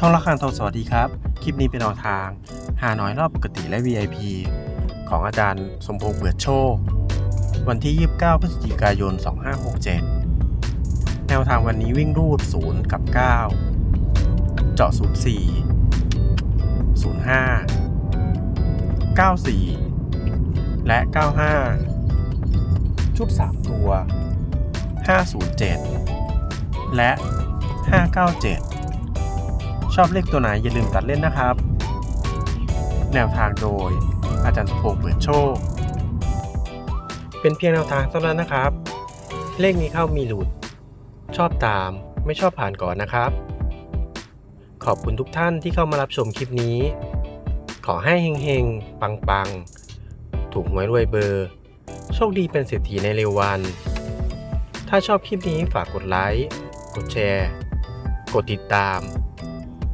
ช่องละครังทองสวัสดีครับ คลิปนี้เป็นแนวทาง หาน้อยรอบปกติและ VIP ของอาจารย์สมพงษ์เบือดโชค วันที่ 29 พฤศจิกายน 2567 แนวทางวันนี้วิ่งรูด 0 กับ 9 เจาะ 04 05 94 และ 95 ชุด 3 ตัว 507 และ 597 ชอบเลขตัวไหนอย่าลืมตัดเล่นนะครับ แนวทางโดย อาจารย์สมพงษ์เปิดโชค เป็นเพียงแนวทางเท่านั้นนะครับ เลขนี้เข้ามีหลุด ชอบตามไม่ชอบผ่านก่อนนะครับ ขอบคุณทุกท่านที่เข้ามารับชมคลิปนี้ ขอให้เฮงๆ ปังๆ ถูกหวยรวยเบอร์ โชคดีเป็นเศรษฐีในเร็ววัน ถ้าชอบคลิปนี้ฝากกดไลค์ กดแชร์ กดติดตาม